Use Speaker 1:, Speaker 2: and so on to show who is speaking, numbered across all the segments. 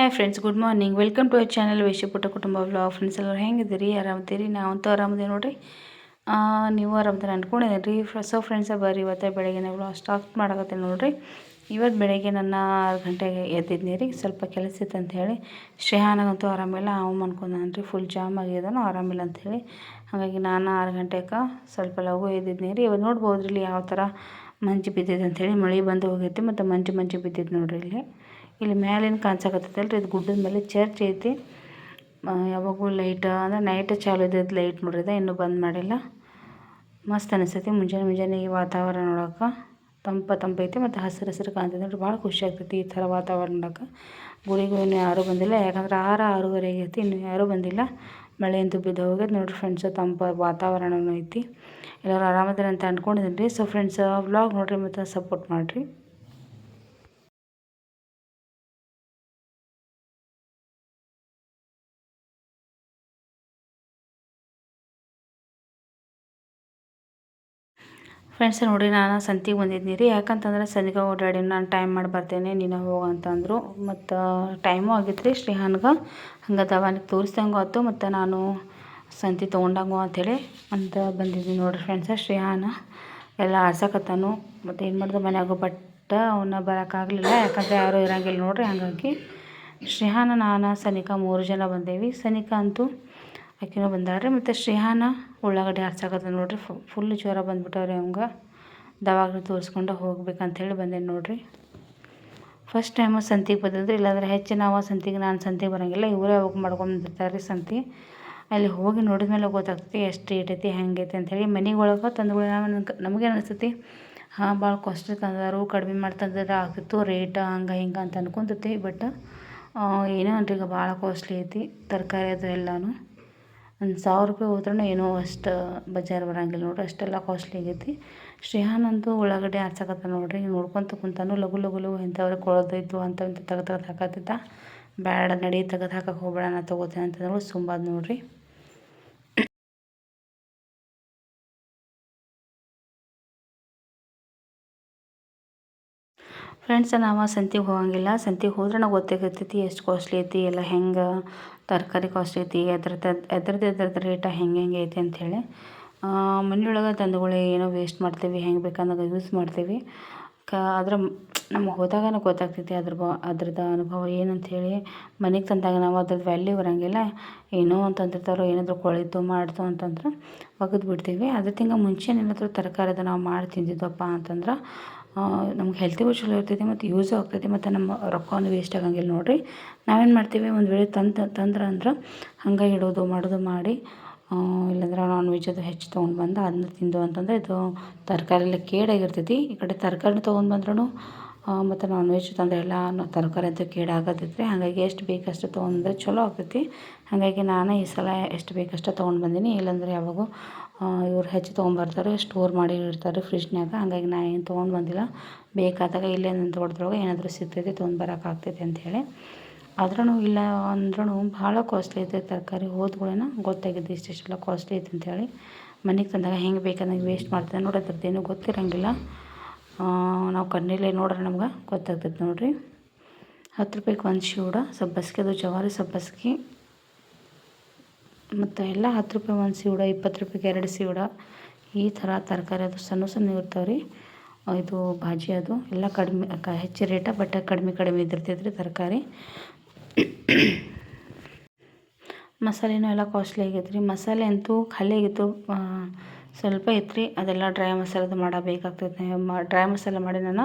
Speaker 1: Hi friends good morning welcome to our channel ಪುಟ್ಟ ಕುಟುಂಬ vlog friends ಎಲ್ಲರೂ ಹೆಂಗಿದ್ದೀರಿ? ಆರಾಮದಿರಿ ನಾವಂತೂ ಆರಾಮದೇ ನೋಡಿರಿ. ನೀವು ಆರಾಮದಿರಿ ಅಂದ್ಕೊಂಡಿದ್ದೀನಿ ರೀ ಸೊ ಫ್ರೆಂಡ್ಸ ಬರ್ರಿ ಇವತ್ತು ಬೆಳಗ್ಗೆ ನಾವು ಸ್ಟಾರ್ಟ್ ಮಾಡಕತ್ತೀನಿ ನೋಡಿರಿ. ಇವತ್ತು ಬೆಳಗ್ಗೆ ನನ್ನ ಆರು ಗಂಟೆಗೆ ಎದ್ದಿದ್ನಿ ರೀ. ಸ್ವಲ್ಪ ಕೆಲಸ ಇತ್ತು ಅಂತ ಹೇಳಿ ಶ್ರೇಹಾನಗಂತೂ ಆರಾಮಿಲ್ಲ, ಅವ್ನು ಮನ್ಕೊಂಡಾನ ರೀ ಫುಲ್ ಜಾಮ್ ಆಗಿದಾನು ಆರಾಮಿಲ್ಲ ಅಂಥೇಳಿ ಹಾಗಾಗಿ ನಾನು ಆರು ಗಂಟೆಗೆ ಸ್ವಲ್ಪ ಲಘು ಎದ್ದಿದ್ನಿ ರೀ. ಇವತ್ತು ನೋಡ್ಬೋದು ಇಲ್ಲಿ ಯಾವ ಥರ ಮಂಜು ಬಿದ್ದಿದೆ ಅಂಥೇಳಿ ಮಳೆ ಬಂದು ಹೋಗೈತಿ ಮತ್ತು ಮಂಜು ಮಂಜು ಬಿದ್ದಿದ್ದು ನೋಡಿರಿ ಇಲ್ಲಿ. ಇಲ್ಲಿ ಮ್ಯಾಲೇನು ಕಾಣಿಸಕತ್ತೈತಲ್ರಿ ಇದು ಗುಡ್ಡದ ಮೇಲೆ ಚರ್ಚ್ ಐತಿ. ಯಾವಾಗೂ ಲೈಟ್ ಅಂದ್ರೆ ನೈಟ್ ಚಾಲು ಇದ್ದದ್ದು ಲೈಟ್ ನೋಡ್ರಿ ಇನ್ನೂ ಬಂದ್ ಮಾಡಿಲ್ಲ. ಮಸ್ತ್ ಅನಿಸ್ತೈತಿ ಮುಂಜಾನೆ ಮುಂಜಾನೆ ಈ ವಾತಾವರಣ ನೋಡೋಕೆ. ತಂಪ ತಂಪೈತಿ ಮತ್ತು ಹಸಿರು ಹಸಿರು ಕಾಣ್ತೈತೆ ನೋಡ್ರಿ, ಭಾಳ ಖುಷಿ ಆಗ್ತೈತಿ ಈ ಥರ ವಾತಾವರಣ ನೋಡೋಕೆ. ಗುಡಿಗೂ ಇನ್ನೂ ಯಾರೂ ಬಂದಿಲ್ಲ, ಯಾಕಂದ್ರೆ ಆರು ಆರೂವರೆಗೆ ಐತಿ ಇನ್ನೂ ಯಾರೂ ಬಂದಿಲ್ಲ. ಮಳೆ ಬಿದ್ದು ಹೋಗ್ಯದ ನೋಡಿರಿ ಫ್ರೆಂಡ್ಸ್ ತಂಪ ವಾತಾವರಣನೂ ಐತಿ. ಎಲ್ಲರೂ ಆರಾಮದಿರಿ ಅಂತ ಅಂದ್ಕೊಂಡಿದ್ದೀನಿ ರೀ ಸೊ ಫ್ರೆಂಡ್ಸ್ ವ್ಲಾಗ್ ನೋಡಿರಿ ಮತ್ತು ಸಪೋರ್ಟ್ ಮಾಡಿರಿ. ಫ್ರೆಂಡ್ಸ್ ನೋಡಿ ನಾನು ಸಂತಿಗೆ ಬಂದಿದ್ದೀನಿ ರೀ. ಯಾಕಂತಂದ್ರೆ ಸಂತಿಗೆ ಓಡಾಡಿ ನಾನು ಟೈಮ್ ಮಾಡಿ ಬರ್ತೇನೆ, ನೀನು ಹೋಗು ಅಂತಂದರು. ಮತ್ತು ಟೈಮು ಆಗಿತ್ತು ರೀ ಶ್ರೀಹಾನ್ಗೆ. ಹಂಗೆ ದವಾನಿಗೆ ತೋರಿಸ್ದಂಗೆ ಆಯ್ತು ಮತ್ತು ನಾನು ಸಂತಿ ತೊಗೊಂಡಂಗು ಅಂಥೇಳಿ ಅಂತ ಬಂದಿದ್ದೀನಿ ನೋಡಿರಿ ಫ್ರೆಂಡ್ಸ ಶ್ರೀಹಾನ. ಎಲ್ಲ ಆಡ್ಸಕತ್ತಾನು ಮತ್ತು ಏನು ಮಾಡ್ದೆ ಮನೆಯಾಗ, ಬಟ್ ಅವನ್ನ ಬರೋಕ್ಕಾಗಲಿಲ್ಲ ಯಾಕಂದರೆ ಯಾರೂ ಇರಂಗಿಲ್ಲ ನೋಡಿರಿ. ಹಾಗಾಗಿ ಶ್ರೀಹಾನ, ನಾನು, ಸನಿಕ ಮೂರು ಜನ ಬಂದೇವಿ. ಸನಿಕ ಅಂತೂ ಆಕಿನೂ ರೀ ಮತ್ತು ಶ್ರೇಹಾನ ಉಳ್ಳಾಗಡ್ಡಿ ಹಚ್ಚಾಕತ್ತ ನೋಡ್ರಿ. ಫುಲ್ ಜ್ವರ ಬಂದ್ಬಿಟ್ಟವ್ರಿ ಅವಂಗೆ ದವಾಖಾನೆ ತೋರಿಸ್ಕೊಂಡು ಹೋಗ್ಬೇಕಂಥೇಳಿ ಬಂದೇನೆ ನೋಡ್ರಿ. ಫಸ್ಟ್ ಟೈಮು ಸಂತಿಗೆ ಬಂದಿದ್ರು. ಇಲ್ಲಾಂದ್ರೆ ಹೆಚ್ಚು ನಾವು ಸಂತಿಗೆ, ನಾನು ಸಂತಿಗೆ ಬರೋಂಗಿಲ್ಲ. ಇವರೇ ಹೋಗಿ ಮಾಡ್ಕೊಂಡ್ಬಿರ್ತಾರೆ ರೀ ಸಂತಿ. ಅಲ್ಲಿ ಹೋಗಿ ನೋಡಿದ ಮೇಲೆ ಗೊತ್ತಾಗ್ತೈತಿ ಎಷ್ಟು ಇಟೈತಿ ಹೆಂಗೈತಿ ಅಂಥೇಳಿ ಮನೆಗೆ ಒಳಗೆ ತಂದುಗಳು ನಮಗೇನು ಅನಿಸ್ತೈತಿ? ಹಾಂ ಭಾಳ ಕಾಸ್ಟ್ಲಿ ತಂದಾರು, ಕಡಿಮೆ ಮಾಡ್ತಂದ್ರೆ ಆಗ್ತಿತ್ತು. ರೇಟ್ ಹಂಗೆ, ಹಿಂಗೆ ಅಂತ ಅನ್ಕೊಂತೈತಿ ಬಟ್ ಏನೋ ಈಗ ಭಾಳ ಕಾಸ್ಟ್ಲಿ ಐತಿ. ತರಕಾರಿ ಅದು ಎಲ್ಲನೂ. ಒಂದು ಸಾವಿರ ರೂಪಾಯಿ ಹೋದ್ರೂ ಏನೋ ಅಷ್ಟು ಬಜಾರ್ ಬರೋಂಗಿಲ್ಲ ನೋಡಿರಿ, ಅಷ್ಟೆಲ್ಲ ಕಾಸ್ಟ್ಲಿ ಆಗೈತಿ. ಶ್ರೇಯಾನ್ ಅಂತೂ ಉಳ್ಳಾಗಡ್ಡಿ ಹರ್ಸಕತ್ತ ನೋಡಿರಿ ನೋಡ್ಕೊತ ಕುಂತಾನು, ಲಘು ಲಘು ಲಘು ಇಂಥವ್ರಿಗೆ ಕೊಳೋದೈತು ಅಂತ ಇಂಥ ತೆಗ್ದು ತೆಗ್ದು ಹಾಕತ್ತಿದ್ದ. ಬ್ಯಾಡ ನಡಿ, ತೆಗ್ದು ಹಾಕಕ್ಕೆ ಹೋಗ್ಬೇಡ, ನಾ ತೊಗೋತೇನೆ ಅಂತಂದ್ರೆ ಸುಂಬಾದ ನೋಡ್ರಿ. ಫ್ರೆಂಡ್ಸ್ ನಾವು ಸಂತಿಗೆ ಹೋಗಂಗಿಲ್ಲ. ಸಂತಿಗೆ ಹೋದ್ರೆ ನಾವು ಗೊತ್ತಾಗತ್ತೈತಿ ಎಷ್ಟು ಕಾಸ್ಟ್ಲಿ ಐತಿ, ಎಲ್ಲ ಹೆಂಗೆ, ತರಕಾರಿ ಕಾಸ್ಟ್ಲಿ ಐತಿ ಅದ್ರದ್ದು ಅದ್ರದ್ದು ಅದ್ರದ್ದು ರೇಟ ಹೆಂಗೆ ಹೆಂಗೆ ಐತಿ ಅಂಥೇಳಿ ಮನೆಯೊಳಗೆ ತಂದುಗಳು ಏನೋ ವೇಸ್ಟ್ ಮಾಡ್ತೀವಿ, ಹೆಂಗೆ ಬೇಕಂದಾಗ ಯೂಸ್ ಮಾಡ್ತೀವಿ. ಕ, ಆದ್ರೆ ನಮಗೆ ಹೋದಾಗ ಗೊತ್ತಾಗ್ತೈತಿ ಅದ್ರ ಬ ಅದ್ರದ್ದು ಅನುಭವ ಏನಂಥೇಳಿ ಮನೆಗೆ ತಂದಾಗ ನಾವು ಅದ್ರದ್ದು ವ್ಯಾಲ್ಯೂ ಬರೋಂಗಿಲ್ಲ ಏನೋ ಅಂತಂದಿರ್ತಾರೋ ಏನಾದರೂ ಕೊಳಿತು, ಮಾಡ್ತು ಅಂತಂದ್ರೆ ಒಗೆದು ಬಿಡ್ತೀವಿ. ಅದಕ್ಕಿಂತ ಮುಂಚೆ ಏನಾದರೂ ತರಕಾರಿದ ನಾವು ಮಾಡಿ ತಿಂದಿದ್ದಪ್ಪ ಅಂತಂದ್ರೆ ನಮ್ಗೆ ಹೆಲ್ತಿಗೂ ಚಲೋ ಇರ್ತೈತಿ ಮತ್ತು ಯೂಸು ಆಗ್ತೈತಿ ಮತ್ತು ನಮ್ಮ ರೊಕ್ಕನೂ ವೇಸ್ಟ್ ಆಗಂಗಿಲ್ಲ ನೋಡಿರಿ. ನಾವೇನು ಮಾಡ್ತೀವಿ, ಒಂದು ವೇಳೆ ತಂದು, ತಂದ್ರೆ ಅಂದ್ರೆ ಹಂಗೆ ಇಡೋದು, ಮಾಡೋದು ಮಾಡಿ ಇಲ್ಲಾಂದ್ರೆ ನಾನ್ ವೆಜ್ ಅದು ಹೆಚ್ಚು ತೊಗೊಂಡು ಬಂದು ಅದನ್ನ ತಿಂದು ಅಂತಂದರೆ ಇದು ತರಕಾರಿ ಎಲ್ಲ ಕೇಡಾಗಿರ್ತೈತಿ. ಈ ಕಡೆ ತರಕಾರಿ ತೊಗೊಂಡು ಬಂದ್ರೂ ಮತ್ತು ನಾನ್ ವೆಜ್ ತಂದರೆ ಎಲ್ಲ ತರಕಾರಿ ಅಂತೂ ಕೇಡಾಗತೈತಿ ಹಾಗಾಗಿ ಎಷ್ಟು ಬೇಕಷ್ಟು ತೊಗೊಂಡ್ರೆ ಚಲೋ ಆಗ್ತೈತಿ. ಹಾಗಾಗಿ ನಾನು ಈ ಸಲ ಎಷ್ಟು ಬೇಕಷ್ಟು ತೊಗೊಂಡು ಬಂದೀನಿ. ಇಲ್ಲಾಂದ್ರೆ ಯಾವಾಗೂ ಇವ್ರು ಹೆಚ್ಚು ತೊಗೊಂಬರ್ತಾರೆ ಸ್ಟೋರ್ ಮಾಡಿ ಇಡ್ತಾರೆ ಫ್ರಿಜ್ನ್ಯಾಗ ಹಂಗಾಗಿ ನಾ ಏನು ತೊಗೊಂಡು ಬಂದಿಲ್ಲ. ಬೇಕಾದಾಗ ಇಲ್ಲೇ ನನ್ನ ತೋಟದೊಳಗೆ ಏನಾದರೂ ಸಿಗ್ತೈತಿ ತೊಗೊಂಡು ಬರೋಕ್ಕಾಗ್ತೈತಿ ಅಂಥೇಳಿ ಆದ್ರೂ ಇಲ್ಲ ಅಂದ್ರೂ ಭಾಳ ಕಾಸ್ಟ್ಲಿ ಐತೆ ತರಕಾರಿ ಹೋದ್ಗಳೇನ ಗೊತ್ತಾಗಿದ್ದು ಇಷ್ಟಿಷ್ಟೆಲ್ಲ ಕಾಸ್ಟ್ಲಿ ಐತೆ ಅಂಥೇಳಿ ಮನೆಗೆ ತಂದಾಗ ಹೆಂಗೆ ಬೇಕಂದಂಗೆ ವೇಸ್ಟ್ ಮಾಡ್ತಾರೆ ನೋಡಿ ಅದ್ರದ್ದೇನು ಗೊತ್ತಿರಂಗಿಲ್ಲ. ನಾವು ಕಣ್ಣಿಲ್ಲ ನೋಡ್ರೆ ನಮ್ಗೆ ಗೊತ್ತಾಗ್ತೈತೆ ನೋಡಿರಿ. ಹತ್ತು ರೂಪಾಯಿಗೆ ಒಂದು ಶಿವಡ ಸಬ್ಬಸ್ಗೆ ಅದು ಜವಾರಿ ಸಬ್ಬಸ್ಗೆ ಮತ್ತು ಎಲ್ಲ ಹತ್ತು ರೂಪಾಯಿ ಒಂದು ಸೀವಡ, ಇಪ್ಪತ್ತು ರೂಪಾಯಿಗೆ ಎರಡು ಸೀವಡ. ಈ ಥರ ತರಕಾರಿ ಅದು ಸಣ್ಣ ಸಣ್ಣ ಇರ್ತಾವೆ ರೀ. ಇದು ಭಾಜಿ ಅದು. ಎಲ್ಲ ಕಡಿಮೆ, ಕ, ಹೆಚ್ಚು ರೇಟ, ಬಟ್ ಕಡಿಮೆ ಕಡಿಮೆ ಇದ್ದಿರ್ತೈತೆ ರೀ ತರಕಾರಿ. ಮಸಾಲೆನೂ ಎಲ್ಲ ಕಾಸ್ಟ್ಲಿ ಆಗೈತೆ ರೀ. ಮಸಾಲೆ ಅಂತೂ ಖಾಲಿ ಆಗಿತ್ತು. ಸ್ವಲ್ಪ ಇತ್ತು ರೀ. ಅದೆಲ್ಲ ಡ್ರೈ ಮಸಾಲದು ಮಾಡಬೇಕಾಗ್ತೈತೆ. ಮ ಡ್ರೈ ಮಸಾಲೆ ಮಾಡಿ ನಾನು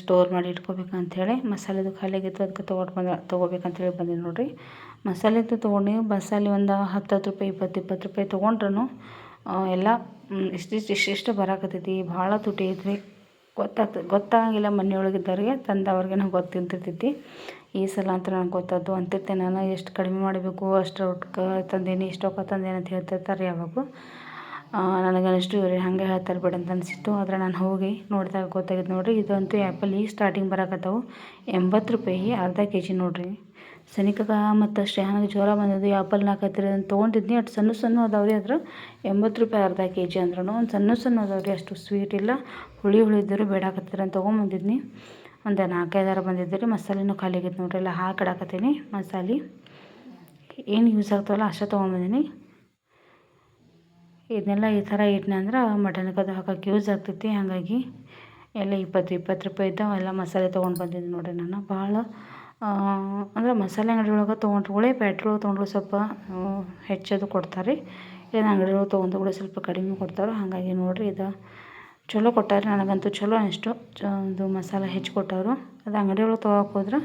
Speaker 1: ಸ್ಟೋರ್ ಮಾಡಿ ಇಟ್ಕೋಬೇಕಂಥೇಳಿ ಮಸಾಲೆದು ಖಾಲಿ ಆಗಿತ್ತು ಅದಕ್ಕೆ ತೊಗೊಂಡು ಬಂದ ಹೇಳಿ ಬಂದೆ ನೋಡಿರಿ. ಮಸಾಲೆದು ತೊಗೊಂಡು, ಮಸಾಲೆ ಒಂದು ಹತ್ತು ಹತ್ತು ರೂಪಾಯಿ, ಇಪ್ಪತ್ತು ಇಪ್ಪತ್ತು ರೂಪಾಯಿ ತೊಗೊಂಡ್ರೂ ಎಲ್ಲ ಇಷ್ಟಿಷ್ಟು ಇಷ್ಟಿಷ್ಟು ಬರಾಕತ್ತೈತಿ. ಭಾಳ ತುಟಿ ಐತ್ರಿ. ಗೊತ್ತಾಗ್ತದೆ ಗೊತ್ತಾಗಂಗಿಲ್ಲ ಮನೆಯೊಳಗಿದ್ದವ್ರಿಗೆ ತಂದವ್ರಿಗೆ ನಂಗೆ ಗೊತ್ತಿರ್ತೈತಿ ಈ ಸಲ ಅಂತ ನನಗೆ ಗೊತ್ತಾದ್ದು ಅಂತಿರ್ತೇನೆ ನಾನು, ಎಷ್ಟು ಕಡಿಮೆ ಮಾಡಬೇಕು, ಅಷ್ಟು ರೊಕ್ಕ ತಂದೇನಿ ಇಷ್ಟು ರೊಕ್ಕ ತಂದೇನಿ ಅಂತ ಹೇಳ್ತಿರ್ತಾರೆ ಯಾವಾಗೂ. ನನಗನಿಷ್ಟು ಇವ್ರು ಹಾಗೆ ಹೇಳ್ತಾರೆ ಬಿಡು ಅಂತ ಅನಿಸಿತ್ತು. ಆದರೆ ನಾನು ಹೋಗಿ ನೋಡಿದಾಗ ಗೊತ್ತಾಗಿದ್ದು ನೋಡಿರಿ, ಇದಂತೂ ಆ್ಯಪಲ್ಲಿ ಸ್ಟಾರ್ಟಿಂಗ್ ಬರಾಕತ್ತವು ಎಂಬತ್ತು ರೂಪಾಯಿ, ಅರ್ಧ ಕೆ ಜಿ ನೋಡಿರಿ. ಸನಿಕಗ ಮತ್ತು ಶ್ರೇಹಾನಿಗೆ ಜ್ವರ ಬಂದಿದ್ದು ಆ್ಯಪಲ್ ನಾಲ್ಕತ್ತಿರೋ ಅಂತ ತೊಗೊಂಡಿದ್ನಿ, ಅಷ್ಟು ಸಣ್ಣ ಸಣ್ಣ ಅದಾವ್ರಿ ಅದ್ರ. ಎಂಬತ್ತು ರೂಪಾಯಿ, ಅರ್ಧ ಕೆ ಜಿ ಅಂದ್ರೂ ಒಂದು ಸಣ್ಣ ಸಣ್ಣ ಅದಾವ್ರಿ ಅಷ್ಟು ಸ್ವೀಟ್ ಇಲ್ಲ. ಹುಳಿ ಹುಳಿ ಬೇಡ ಬೇಡಾಕತ್ತೀರ ಅಂತ ತೊಗೊಂಬಂದಿದ್ನಿ. ಒಂದು ನಾಲ್ಕೈದಾರು ಬಂದಿದ್ದು ರೀ ಮಸಾಲೆನೂ ಖಾಲಿ ಆಗೈತೆ ನೋಡ್ರಿ, ಎಲ್ಲ ಹಾಕಿಡಾಕತ್ತೀನಿ ಮಸಾಲೆ. ಏನು ಯೂಸ್ ಆಗ್ತಾವಲ್ಲ ಅಷ್ಟೇ ತೊಗೊಂಬಂದೀನಿ. ಇದನ್ನೆಲ್ಲ ಈ ಥರ ಇಟ್ನಂದ್ರೆ ಮಟನ್ಗೆ ಅದು ಹಾಕೋಕೆ ಯೂಸ್ ಆಗ್ತೈತಿ. ಹಾಗಾಗಿ ಎಲ್ಲ ಇಪ್ಪತ್ತು ಇಪ್ಪತ್ತು ರೂಪಾಯಿ ಇದ್ದಾವೆ. ಎಲ್ಲ ಮಸಾಲೆ ತೊಗೊಂಡು ಬಂದಿದ್ದು ನೋಡಿರಿ ನಾನು. ಭಾಳ ಅಂದ್ರೆ ಮಸಾಲೆ ಅಂಗಡಿ ಒಳಗೆ ತೊಗೊಂಡ್ರುಗಳೇ ಪೆಟ್ರೋಲ್ ತೊಗೊಂಡ್ರು ಸ್ವಲ್ಪ ಹೆಚ್ಚದು ಕೊಡ್ತಾರೆ. ಏನು ಅಂಗಡಿ ಒಳಗೆ ತೊಗೊಂಡ್ರೆ ಸ್ವಲ್ಪ ಕಡಿಮೆ ಕೊಡ್ತಾರೆ ಹಾಗಾಗಿ ನೋಡಿರಿ ಇದು ಚಲೋ ಕೊಟ್ಟಾರೆ. ನನಗಂತೂ ಚಲೋ ಅನಿಸ್ತು. ಇದು ಮಸಾಲೆ ಹೆಚ್ಚು ಕೊಟ್ಟವರು. ಅದು ಅಂಗಡಿ ಒಳಗೆ ತೊಗೊಳಕ್ಕೆ ಹೋದ್ರೆ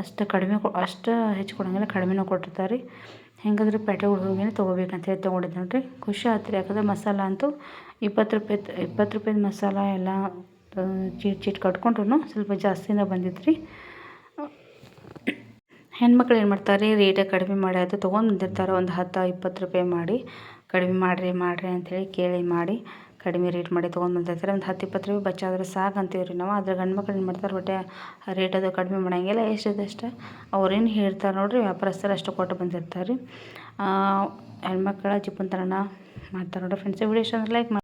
Speaker 1: ಅಷ್ಟು ಕಡಿಮೆ ಕೊ, ಅಷ್ಟು ಹೆಚ್ಚು ಕೊಡೋಂಗಿಲ್ಲ, ಕಡಿಮೆನೇ ಕೊಟ್ಟಿರ್ತಾರೆ. ಹೆಂಗಾದ್ರೂ ಪೇಟೆ ಹೋಗಿ ತೊಗೋಬೇಕಂತ ಹೇಳಿ ತೊಗೊಂಡಿದ್ದೆ ನೋಡಿರಿ. ಖುಷಿ ಆಯ್ತು ರೀ ಯಾಕಂದ್ರೆ ಮಸಾಲ ಅಂತೂ ಇಪ್ಪತ್ತು ರೂಪಾಯ್ದು ಇಪ್ಪತ್ತು ರೂಪಾಯ್ದು ಮಸಾಲ ಎಲ್ಲ ಚೀಟ್ ಚೀಟ್ ಕಟ್ಕೊಂಡ್ರು ಸ್ವಲ್ಪ ಜಾಸ್ತಿನೇ ಬಂದಿತ್ತು ರೀ ಹೆಣ್ಮಕ್ಳು ಏನು ಮಾಡ್ತಾರೆ, ರೇಟೇ ಕಡಿಮೆ ಮಾಡಿ ಅದು ತೊಗೊಂಡು ಬಂದಿರ್ತಾರೆ ಒಂದು ಹತ್ತು, ಇಪ್ಪತ್ತು ರೂಪಾಯಿ ಮಾಡಿ, ಕಡಿಮೆ ಮಾಡಿರಿ ಮಾಡಿರಿ ಅಂಥೇಳಿ ಕೇಳಿ ಮಾಡಿ. ಕಡಿಮೆ ರೇಟ್ ಮಾಡಿ ತೊಗೊಂಡು ಬಂದಿರ್ತಾರೆ ಒಂದು ಹತ್ತು ಇಪ್ಪತ್ತು ರೂಪಾಯಿ ಬಚ್ಚಾದ್ರೆ ಸಾಕು ಅಂತೀವಿ ರೀ ನಾವು. ಆದರೆ ಗಂಡು ಮಕ್ಳು ಏನು ಮಾಡ್ತಾರೆ ಒಟ್ಟೆ ರೇಟ್ ಅದು ಕಡಿಮೆ ಮಾಡೋಂಗಿಲ್ಲ ಎಷ್ಟಿದೆ ಅವ್ರೇನು ಹೇಳ್ತಾರೆ ನೋಡಿರಿ, ವ್ಯಾಪಾರಸ್ಥರು ಅಷ್ಟು ಕೊಟ್ಟು ಬಂದಿರ್ತಾರೆ ರೀ ಹೆಣ್ಮಕ್ಳ ಜಿಪ್ಪುನ್ತನ ಮಾಡ್ತಾರೆ ನೋಡಿರಿ ಫ್ರೆಂಡ್ಸ್ ವಿಡಿಯೋ ಇಷ್ಟ ಲೈಕ್ ಮಾಡಿ